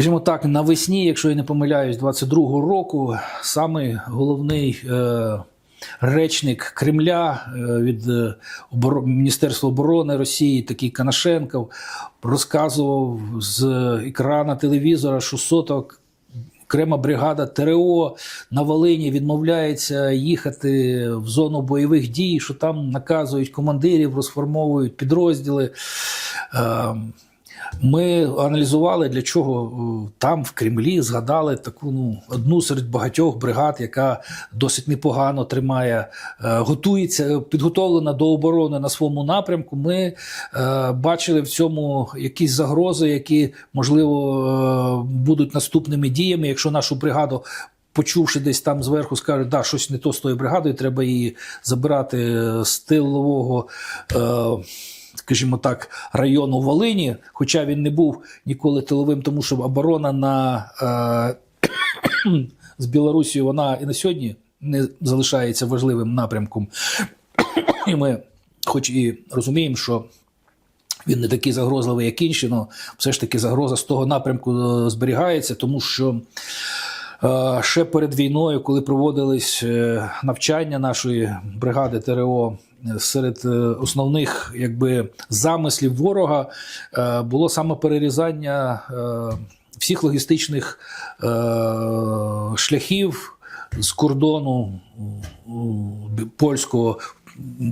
Скажімо так, навесні, якщо я не помиляюсь, 22-го року саме головний е, речник Кремля е, від е, Міністерства оборони Росії, такий Канашенков, розказував з екрана телевізора, що соток. Окрема бригада ТРО на Волині відмовляється їхати в зону бойових дій, що там наказують командирів, розформовують підрозділи. Ми аналізували, для чого е, там в Кремлі згадали таку ну, одну серед багатьох бригад, яка досить непогано тримає, е, готується, підготовлена до оборони на своєму напрямку. Ми е, бачили в цьому якісь загрози, які можливо е, будуть наступними діями, якщо нашу бригаду. Почувши десь там зверху, скажуть, да, щось не то з тою бригадою, треба її забирати з тилового, е, скажімо так, району Волині, хоча він не був ніколи тиловим, тому що оборона на, е, з Білорусією вона і на сьогодні не залишається важливим напрямком. І ми, хоч і розуміємо, що він не такий загрозливий, як інші, але все ж таки загроза з того напрямку е, зберігається, тому що е, ще перед війною, коли проводились е, навчання нашої бригади ТРО, серед е, основних якби, замислів ворога е, було саме перерізання е, всіх логістичних шляхів з кордону польського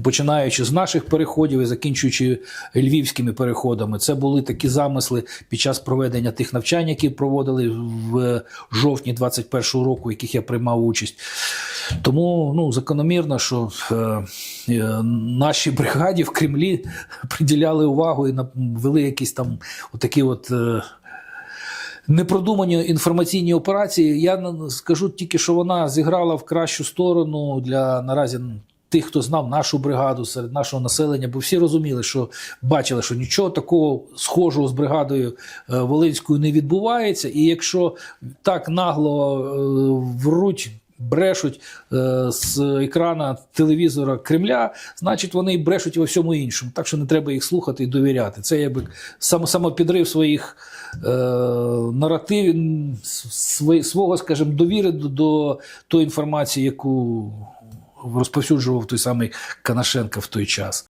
починаючи з наших переходів і закінчуючи львівськими переходами. Це були такі замисли під час проведення тих навчань, які проводили в жовтні 21-го року, в яких я приймав участь. Тому ну, закономірно, що е, е, нашій бригаді в Кремлі приділяли увагу і вели якісь там отакі от. Е, Непродумані інформаційні операції. Я скажу тільки, що вона зіграла в кращу сторону для наразі тих, хто знав нашу бригаду серед нашого населення, бо всі розуміли, що бачили, що нічого такого схожого з бригадою е, Волинською не відбувається. І якщо так нагло е, вруть. Брешуть е, з екрана телевізора Кремля, значить вони й брешуть і во всьому іншому. Так що не треба їх слухати і довіряти. Це якби сам, самопідрив своїх е, наративів, св- свого, скажімо, довіри до, тої інформації, яку розповсюджував той самий Канашенко в той час.